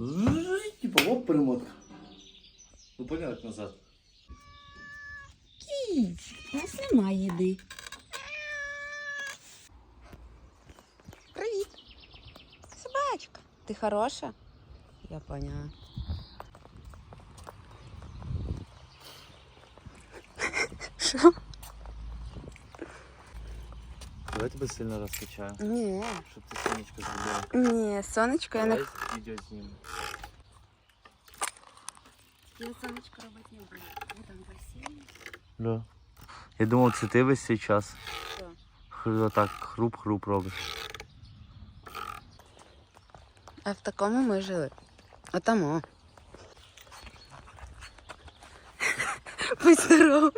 Типа, оп, перемотка. Ну понял, як назад. Кіць, у нас немає їди. Привіт. Собачка. Ти хороша? Я поняла. Що? Давай тебе сильно розкачаю. Ні. Щоб ти сонечко зробила. Ні, сонечко, я не Давай відео знімемо. Я сонечко робити не буду. Я там басейн. Да. Я думав, це ти весь цей час. Що? Хр- Отак хруп-хруп робиш. А в такому ми жили. Отамо. Будь здоров.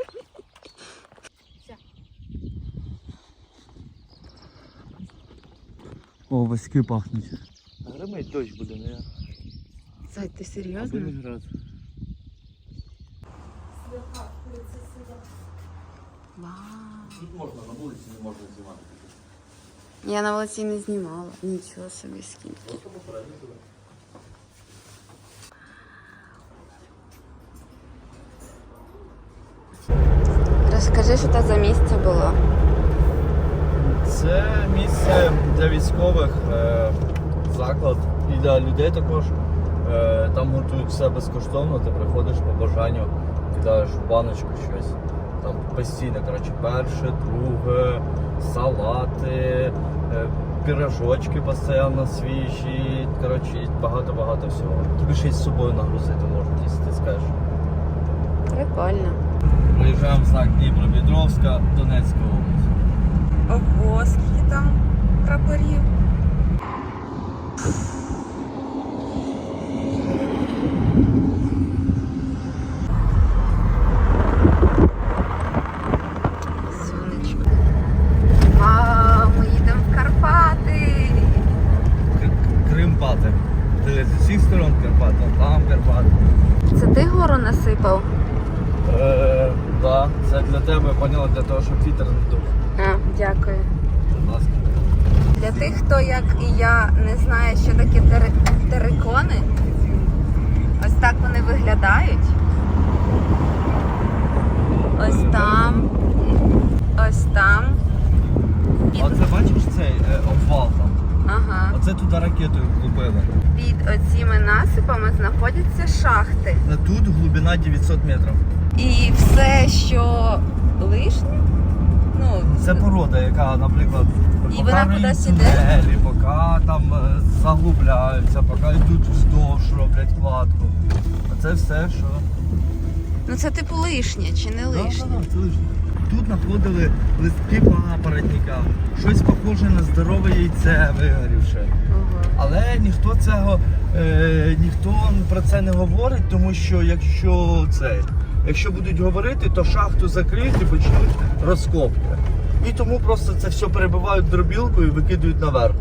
О, васьки пахнуть. Гримить дощ буде, не я. Зай, ти Аби серйозно? не грати. Вау. Тут можна, на вулиці не можна знімати. Я на вулиці не знімала. Нічого собі скільки. Просто попередньо туди. Розкажи, що це за місце було. Це місце для військових, е, заклад і для людей також. Е, Там готують все безкоштовно, ти приходиш по бажанню, кидаєш в баночку щось. Там постійно, коротше, перше, друге, салати, е, пірожочки постійно свіжі, коротше, багато-багато всього. Тобі ще й з собою нагрузити можуть, якщо ти скажеш. Прикольно. Приїжджаємо в знак Дніпропетровська, Донецька область. Ого, скільки там прапорів. Сонечко. Вау, ми їдемо в Карпати. К- Кримпати. Ти з усіх сторон Карпат, вон там Карпати. Це ти гору насипав? Е, да, це для тебе, поняла, для того, щоб вітер не дув. А, дякую. Будь ласка. Для тих, хто, як і я, не знає, що таке тери- терикони, ось так вони виглядають. Ось там. Ось там. Під, Оце бачиш цей е, обвал там? ага. Оце туди ракетою влупили. Під оціми насипами знаходяться шахти. А тут глибина 900 метрів. І все, що лишнє, ну, Це порода, яка, наприклад, І вона кудись іде? тунелі, поки там е, заглубляються, поки йдуть вздовж, роблять кладку. А це все, що. ну це типу лишнє чи не лишнє. Да, да, да, це лишнє. Тут знаходили листки папоротника, щось похоже на здорове яйце вигорівше. Ого. Але ніхто цього е, ніхто про це не говорить, тому що якщо це, якщо будуть говорити, то шахту закриють і почнуть розкопки. І тому просто це все перебивають дробілкою і викидують наверх.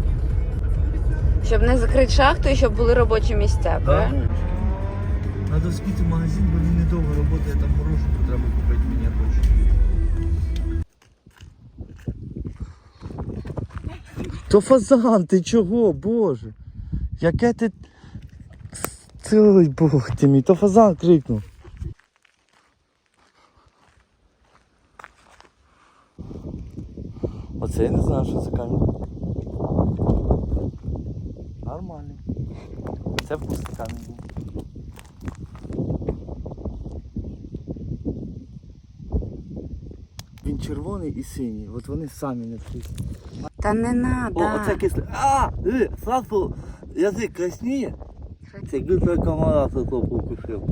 Щоб не закрити шахту і щоб були робочі місця, правильно? Треба вспіти в магазин, бо він недовго працює, там мороженку треба купити, мені хочу. То фазан, ти чого, боже? Яке ти. Цілий бог ти мій, то фазан крикнув. Оце я не знаю, що це камінь. Нормальний. Це вкусний камінь. був. Він червоний і синій, от вони самі не вкусні. Та не надо. О, оце кисле. А, е, сразу язик красніє. Це якби комара за топу укусив.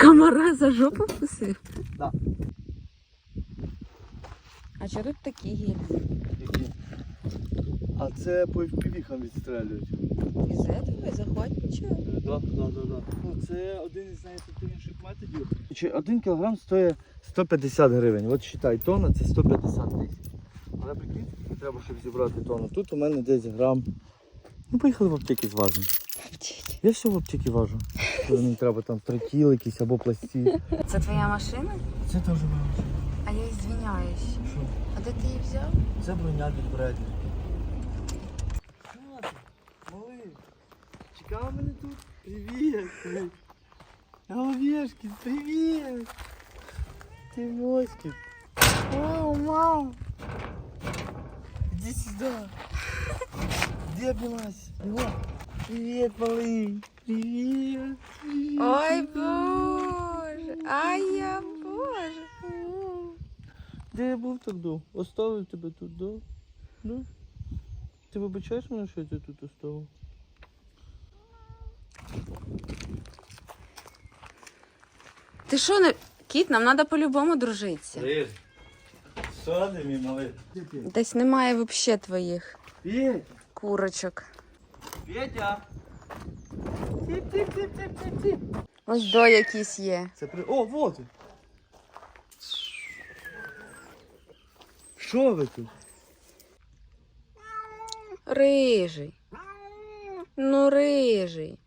Комара за жопу вкусив? Да. Що тут такі гільзи? А це по FPV-хам відстрелюють. Із этого захватничого? Да, да, да, да. Ну, це один із найефективніших методів. Чи один кілограм стоїть 150 гривень. От считай, тонна це 150 тисяч. Але прикинь, треба, щоб зібрати тонну. Тут у мене десь грам. Ну, поїхали в аптеки зважимо. Я все в аптеки важу. Коли Мені треба там тротіл якийсь або пластик. Це твоя машина? Це теж важу. А я звиняюсь. Де ти її взяв? Це броня від Бредлі. Малий, чекав мене тут? Привет! Овешки, привет! Ты моськи! Вау, мам! Иди сюда! Иди обнялась! Вот. Привет, малый! Привет! Привет! Ой, боже! Ай, я! Де я був так дов? Оставив тебе тут, да? Да? Ти вибачаєш мене, що я тебе тут оставив? Ти що не. Кіт, нам треба по-любому дружитися. Риж. Що мій малий? Десь немає взагалі твоїх Петя! курочок. Петя! Ось до якісь є. Це при... О, вот! Що ви тут? Рижий. Ну, рижий.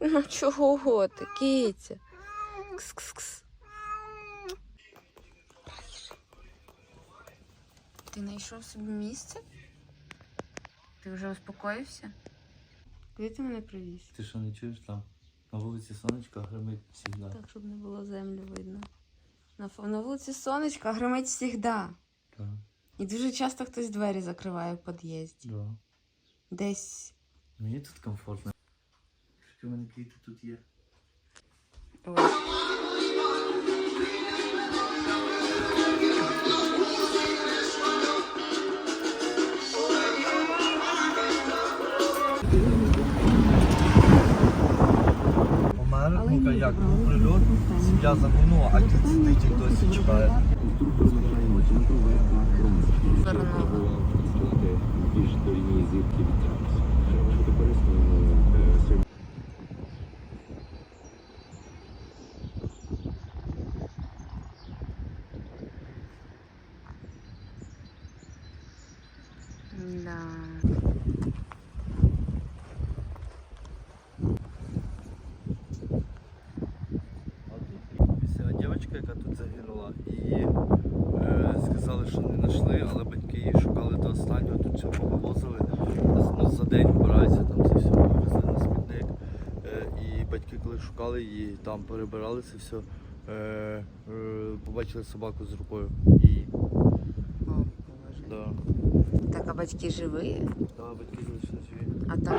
Ну чого ти, киця? Кс-кс-кс. Ти знайшов собі місце? Ти вже успокоївся? Куди ти мене привіз? Ти що не чуєш там? На вулиці сонечко гримить завжди. Так, щоб не було землю видно. На, на вулиці сонечко а гримить завжди. Так. І дуже часто хтось двері закриває в під'їзді. Да. Десь. Мені тут комфортно. Що в мене квіти тут є? Ось. У мене, ну як, був прильот, сім'я загинула, а дід сидить і досі чекає. Вернула. Батьки, коли шукали її, там перебирали це все, е, е, побачили собаку з рукою. І, да, Так, а батьки живі? да, батьки залишились живі. А там.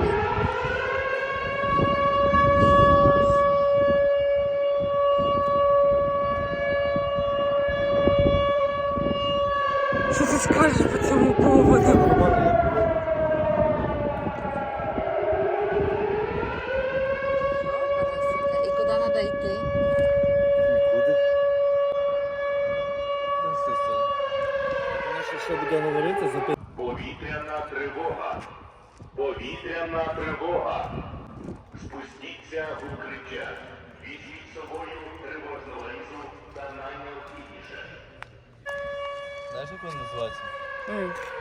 Що ти скажеш по цьому поводу? І куди треба йти? Нікуди. Тому що що буде говорити, запитати. Повітряна тривога. Повітряна тривога. Спустіться в укриття. Візьміть з собою тривожну линзу та найнеобхідніше. Знаєш, як він називається?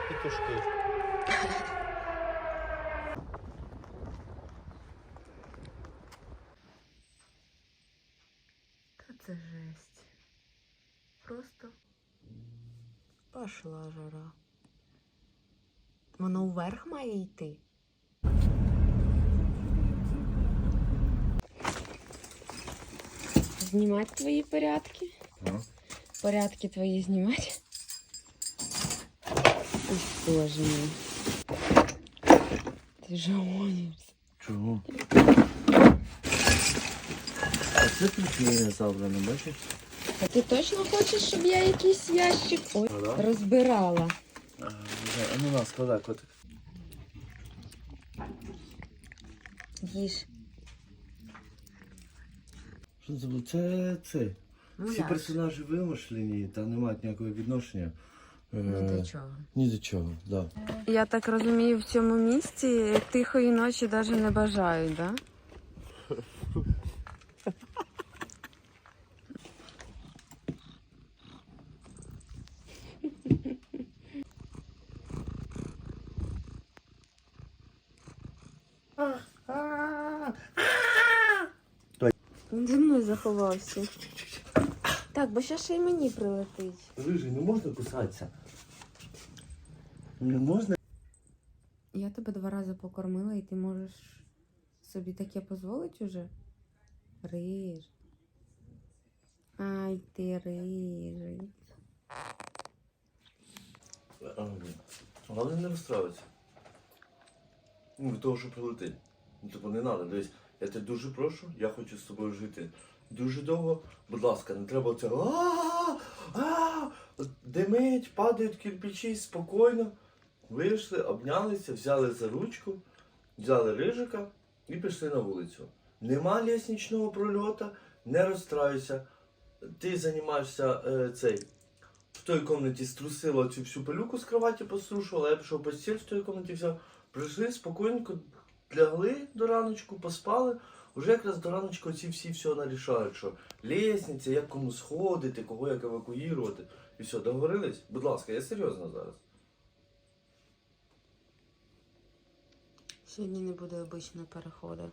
Пітушки. Та це жесть. Просто пошла жара. Воно вверх має йти. Знімати твої порядки? Порядки твої знімати? Ой, Боже мій. Ти ж гонишся. Чому? А це тут не забрано, бачиш? А ти точно хочеш, щоб я якийсь ящик Ой, Ага. розбирала? А, ну на, складай котик. Їж. Що це було? Це це. Ну, Всі персонажі вимишлені та не мають ніякого відношення. е, Ні до чого. Ні до чого. Да. Я так розумію, в цьому місці тихої ночі навіть не бажають, так? Да? Він за мною заховався. Так, бо ще ще й мені прилетить. Рижий, не можна кусатися. Не можна. Я тебе два рази покормила, і ти можеш собі таке дозволить уже? Риж. Ай, ти рижий. Головне не розстроїтися. Ну, від того, що прилетить. Ну, типу, не треба. Дивись, я тебе дуже прошу, я хочу з тобою жити дуже довго. Будь ласка, не треба оце. «А, а, Димить, падають кирпичі, спокійно. Вийшли, обнялися, взяли за ручку, взяли рижика і пішли на вулицю. Нема лісничного прольоту, не розстраюйся. Ти займаєшся е, цей. В той кімнаті струсила цю всю пилюку з кроваті, пострушувала, я пішов постіль в той кімнаті взяв. Прийшли спокійненько, лягли до раночку, поспали. Уже якраз до раночку ці всі все нарішають, що лісниця, як кому сходити, кого як евакуювати. І все, договорились? Будь ласка, я серйозно зараз. Сьогодні не буде обичного переходу.